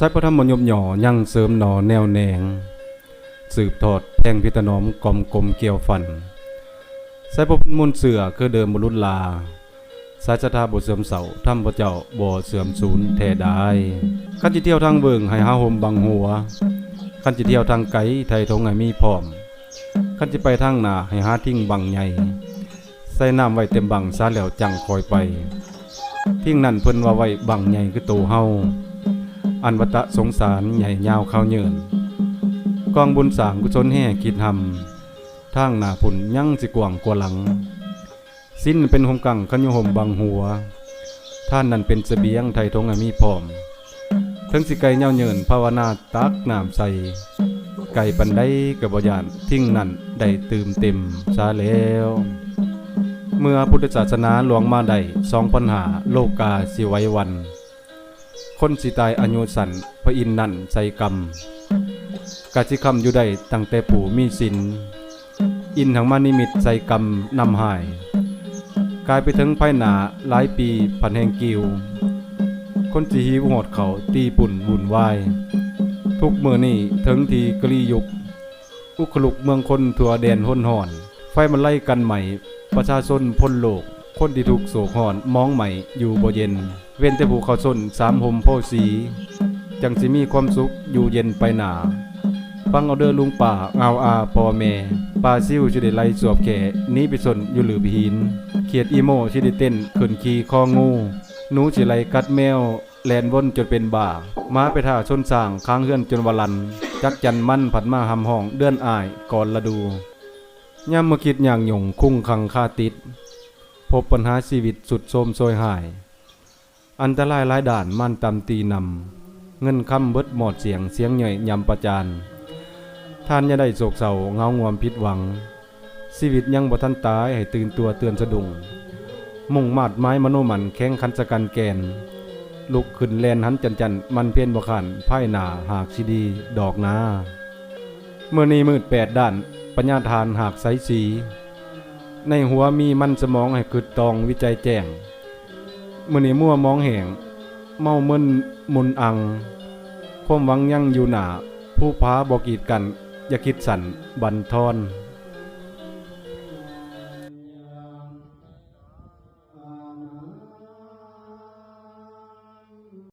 สายพระธรรมยมหย่อยังเสริมหนอแนวแนง สืบทอดแท่งพิตนอมกลมกลมเกี่ยวฟันสายพระพุทธมนเสือคือเดิมบรุษลา สายสถาบทเสื่อมเสาถ้ำพระเจ้าบ่เสื่อมศูนย์แท้ได้ขันจิเที่ยวทางเบิงให้หาหมบังหัวขันจิเที่ยวทางไกลไทยทงให้มีพร้อมขันจิไปทางหนาให้หาทิ้งบังใหญ่ใส่น้ำไว้เต็มบังซาแล้วจังคอยไปทิ้งนั่นเพิ่นว่าไว้บังใหญ่คือโตเฮา อันวัตะสงสารใหญ่ยาวเข้าเยินกองบุญสางกุศลแห่คิดทำทางหนาพุ่นยั่งสิกว่างกว่าหลัง สิ้นเป็นหมกังขันยุหมบังหัว ท่านนั้นเป็นเสบียงไทยทงมีพร้อม ทั้งสิไก่เย่าเยินภาวนาตักน้ำใสไก่ปันได้กับบยานทิ้งนั่นได้ตื่มเต็มซาแล้ว เมื่อพุทธศาสนาหลวงมาได้สองปัญหาโลกาสิไว้วัน คนสิตายอายุสันพระอินนั่นใส่กรรมกาจิคำอยู่ได้ตั้งแต่ปู่มีสิน อินทังมานิมิตใส่กรรมนำหาย กลายไปถึงภายหนาหลายปีพันแห่งกิว คนสิหิวหดเขาตีปุ่นวุ่นวาย ทุกเมื่อนี่ถึงทีกลียุก อุคลุกเมืองคนทั่วแดนห้นหอน ไฟมันไล่กันใหม่ประชาชนพ้นโลก คนที่ถูกโศกหอนมองใหม่อยู่บ่เย็น เว้นแต่ภูเขาส้นสามหมโพสี จังสิมีความสุขอยู่เย็นไปหนาฟังเอาเด้อลุงป่าเงาอาปอแม่ปลาซิวชิได้ไล่สวบแขนี้ไปสนอยู่หรือพิหิน เขียดอีโมชิได้เต้นขึ้นขี่คองูหนูสิไลกัดแมว แลนวนจนเป็นบ่าม้าไปท่าชนสร้างค้างเฮือนจนวลัน จักจันมั่นผัดมาหำห้องเดือนอายก่อนละดูย่ำมาคิดอย่างหยงคุ้งคังคาติด พบปัญหาชีวิตสุดโทรมโซยหาย อันตรายหลายด่านมั่นตำตีนำเงินคำเบิดหมอดเสียงเสียงใหญ่ยำประจานท่านอย่าได้โศกเศร้าเงางวมผิดหวัง ชีวิตยังบ่ทันตายให้ตื่นตัวเตือนสะดุ้งมุ่งมาดไม้มโนมันแข้งคันสกันแกน ลุกขึ้นแลนหันจันจันมันเพี้ยนบ่ขันไพ่หนาหากสิดีดอกนาเมื่อนี้มืดแปดด้านปัญญาทานหากใสสี ในหัวมีมันสมองให้กึดตองวิจัยแจ้งเมื่อนี้มั่วมองแหงเมาเมินมุนอังความหวังยังอยู่หนาผู้พาบอกกีดกัน อย่าคิดสั่นบันทอน